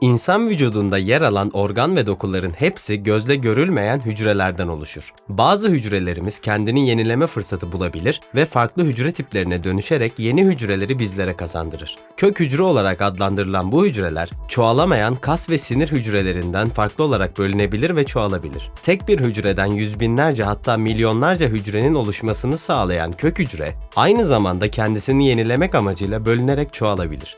İnsan vücudunda yer alan organ ve dokuların hepsi gözle görülmeyen hücrelerden oluşur. Bazı hücrelerimiz kendini yenileme fırsatı bulabilir ve farklı hücre tiplerine dönüşerek yeni hücreleri bizlere kazandırır. Kök hücre olarak adlandırılan bu hücreler, çoğalamayan kas ve sinir hücrelerinden farklı olarak bölünebilir ve çoğalabilir. Tek bir hücreden yüz binlerce hatta milyonlarca hücrenin oluşmasını sağlayan kök hücre, aynı zamanda kendisini yenilemek amacıyla bölünerek çoğalabilir.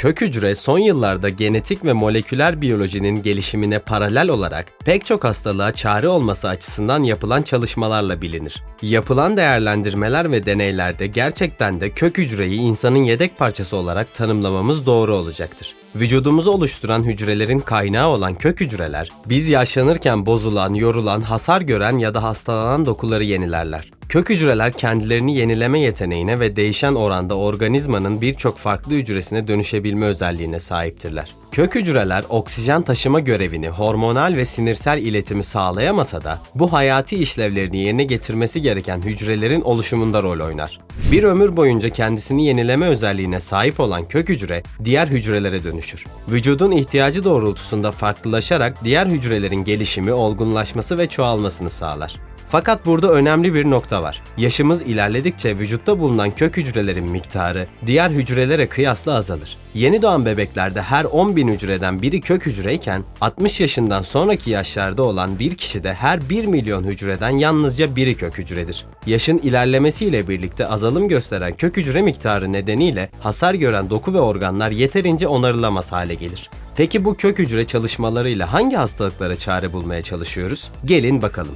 Kök hücre son yıllarda genetik ve moleküler biyolojinin gelişimine paralel olarak pek çok hastalığa çare olması açısından yapılan çalışmalarla bilinir. Yapılan değerlendirmeler ve deneylerde gerçekten de kök hücreyi insanın yedek parçası olarak tanımlamamız doğru olacaktır. Vücudumuzu oluşturan hücrelerin kaynağı olan kök hücreler, biz yaşlanırken bozulan, yorulan, hasar gören ya da hastalanan dokuları yenilerler. Kök hücreler kendilerini yenileme yeteneğine ve değişen oranda organizmanın birçok farklı hücresine dönüşebilme özelliğine sahiptirler. Kök hücreler oksijen taşıma görevini hormonal ve sinirsel iletimi sağlayamasa da bu hayati işlevlerini yerine getirmesi gereken hücrelerin oluşumunda rol oynar. Bir ömür boyunca kendisini yenileme özelliğine sahip olan kök hücre diğer hücrelere dönüşür. Vücudun ihtiyacı doğrultusunda farklılaşarak diğer hücrelerin gelişimi, olgunlaşması ve çoğalmasını sağlar. Fakat burada önemli bir nokta var. Yaşımız ilerledikçe vücutta bulunan kök hücrelerin miktarı diğer hücrelere kıyasla azalır. Yeni doğan bebeklerde her 10 bin hücreden biri kök hücreyken 60 yaşından sonraki yaşlarda olan bir kişide her 1 milyon hücreden yalnızca biri kök hücredir. Yaşın ilerlemesiyle birlikte azalım gösteren kök hücre miktarı nedeniyle hasar gören doku ve organlar yeterince onarılamaz hale gelir. Peki bu kök hücre çalışmalarıyla hangi hastalıklara çare bulmaya çalışıyoruz? Gelin bakalım.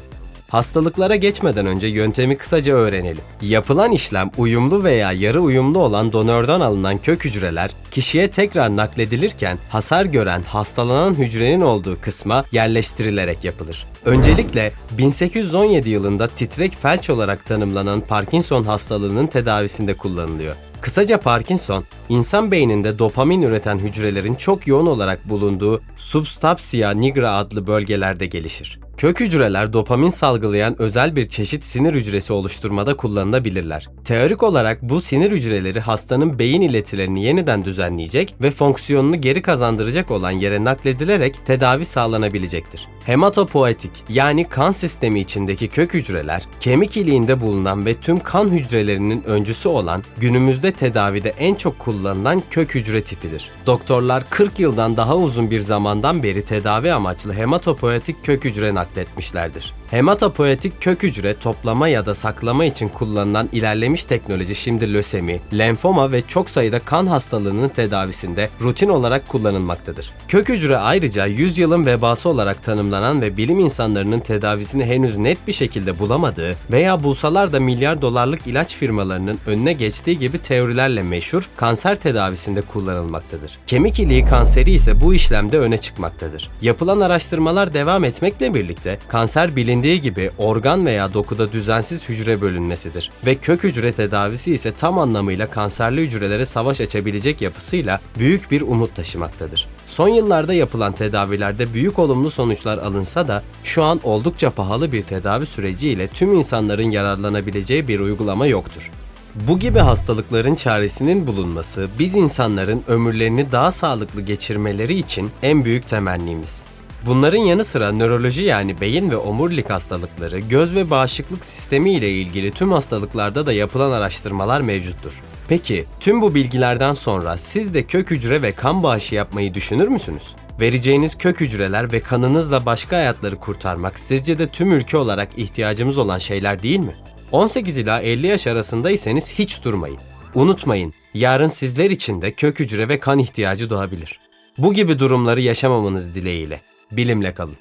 Hastalıklara geçmeden önce yöntemi kısaca öğrenelim. Yapılan işlem uyumlu veya yarı uyumlu olan donörden alınan kök hücreler kişiye tekrar nakledilirken hasar gören hastalanan hücrenin olduğu kısma yerleştirilerek yapılır. Öncelikle 1817 yılında titrek felç olarak tanımlanan Parkinson hastalığının tedavisinde kullanılıyor. Kısaca Parkinson, insan beyninde dopamin üreten hücrelerin çok yoğun olarak bulunduğu substantia nigra adlı bölgelerde gelişir. Kök hücreler dopamin salgılayan özel bir çeşit sinir hücresi oluşturmada kullanılabilirler. Teorik olarak bu sinir hücreleri hastanın beyin iletilerini yeniden düzenleyecek ve fonksiyonunu geri kazandıracak olan yere nakledilerek tedavi sağlanabilecektir. Hematopoetik yani kan sistemi içindeki kök hücreler, kemik iliğinde bulunan ve tüm kan hücrelerinin öncüsü olan günümüzde tedavide en çok kullanılan kök hücre tipidir. Doktorlar 40 yıldan daha uzun bir zamandan beri tedavi amaçlı hematopoetik kök hücre nakletmişlerdir. Hematopoetik kök hücre toplama ya da saklama için kullanılan ilerlemiş teknoloji şimdi lösemi, lenfoma ve çok sayıda kan hastalığının tedavisinde rutin olarak kullanılmaktadır. Kök hücre ayrıca 100 yılın vebası olarak tanımlanan ve bilim insanlarının tedavisini henüz net bir şekilde bulamadığı veya bulsalar da milyar dolarlık ilaç firmalarının önüne geçtiği gibi teorilerle meşhur kanser tedavisinde kullanılmaktadır. Kemik iliği kanseri ise bu işlemde öne çıkmaktadır. Yapılan araştırmalar devam etmekle birlikte kanser bilindiği gibi organ veya dokuda düzensiz hücre bölünmesidir ve kök hücre tedavisi ise tam anlamıyla kanserli hücrelere savaş açabilecek yapısıyla büyük bir umut taşımaktadır. Son yıllarda yapılan tedavilerde büyük olumlu sonuçlar alınsa da şu an oldukça pahalı bir tedavi süreciyle tüm insanların yararlanabileceği bir uygulama yoktur. Bu gibi hastalıkların çaresinin bulunması biz insanların ömürlerini daha sağlıklı geçirmeleri için en büyük temennimiz. Bunların yanı sıra nöroloji yani beyin ve omurilik hastalıkları, göz ve bağışıklık sistemi ile ilgili tüm hastalıklarda da yapılan araştırmalar mevcuttur. Peki tüm bu bilgilerden sonra siz de kök hücre ve kan bağışı yapmayı düşünür müsünüz? Vereceğiniz kök hücreler ve kanınızla başka hayatları kurtarmak sizce de tüm ülke olarak ihtiyacımız olan şeyler değil mi? 18 ila 50 yaş arasındaysanız hiç durmayın. Unutmayın, yarın sizler için de kök hücre ve kan ihtiyacı doğabilir. Bu gibi durumları yaşamamanız dileğiyle. Bilimle kalın.